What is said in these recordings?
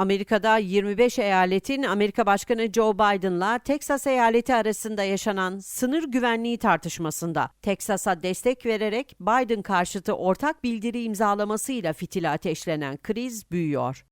Amerika'da 25 eyaletin Amerika Başkanı Joe Biden'la Teksas eyaleti arasında yaşanan sınır güvenliği tartışmasında Teksas'a destek vererek Biden karşıtı ortak bildiri imzalamasıyla fitili ateşlenen kriz büyüyor.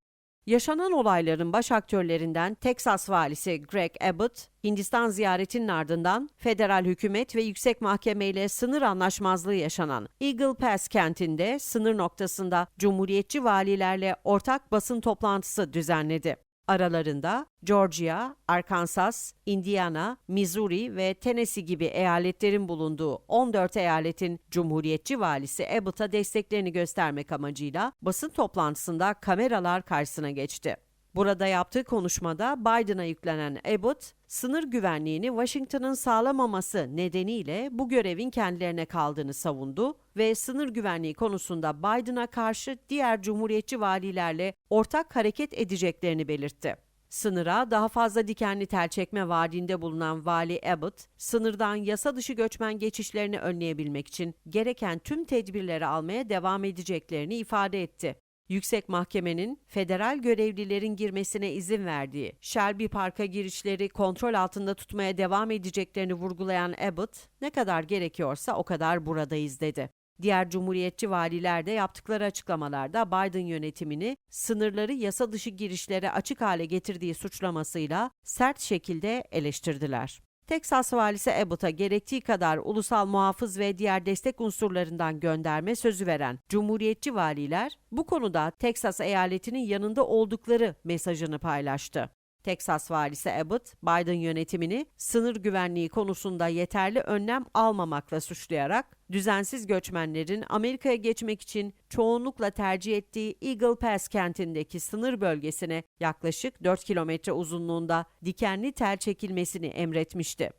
Yaşanan olayların baş aktörlerinden Teksas valisi Greg Abbott, Hindistan ziyaretinin ardından federal hükümet ve yüksek mahkeme ile sınır anlaşmazlığı yaşanan Eagle Pass kentinde sınır noktasında cumhuriyetçi valilerle ortak basın toplantısı düzenledi. Aralarında Georgia, Arkansas, Indiana, Missouri ve Tennessee gibi eyaletlerin bulunduğu 14 eyaletin Cumhuriyetçi valisi Abbott'a desteklerini göstermek amacıyla basın toplantısında kameralar karşısına geçti. Burada yaptığı konuşmada Biden'a yüklenen Abbott, sınır güvenliğini Washington'ın sağlamaması nedeniyle bu görevin kendilerine kaldığını savundu ve sınır güvenliği konusunda Biden'a karşı diğer cumhuriyetçi valilerle ortak hareket edeceklerini belirtti. Sınıra daha fazla dikenli tel çekme vaadinde bulunan Vali Abbott, sınırdan yasa dışı göçmen geçişlerini önleyebilmek için gereken tüm tedbirleri almaya devam edeceklerini ifade etti. Yüksek Mahkemenin federal görevlilerin girmesine izin verdiği Shelby Park'a girişleri kontrol altında tutmaya devam edeceklerini vurgulayan Abbott, ne kadar gerekiyorsa o kadar buradayız dedi. Diğer cumhuriyetçi valiler de yaptıkları açıklamalarda Biden yönetimini sınırları yasa dışı girişlere açık hale getirdiği suçlamasıyla sert şekilde eleştirdiler. Teksas valisi Abbott'a gerektiği kadar ulusal muhafız ve diğer destek unsurlarından gönderme sözü veren Cumhuriyetçi valiler bu konuda Teksas eyaletinin yanında oldukları mesajını paylaştı. Teksas valisi Abbott, Biden yönetimini sınır güvenliği konusunda yeterli önlem almamakla suçlayarak düzensiz göçmenlerin Amerika'ya geçmek için çoğunlukla tercih ettiği Eagle Pass kentindeki sınır bölgesine yaklaşık 4 kilometre uzunluğunda dikenli tel çekilmesini emretmişti.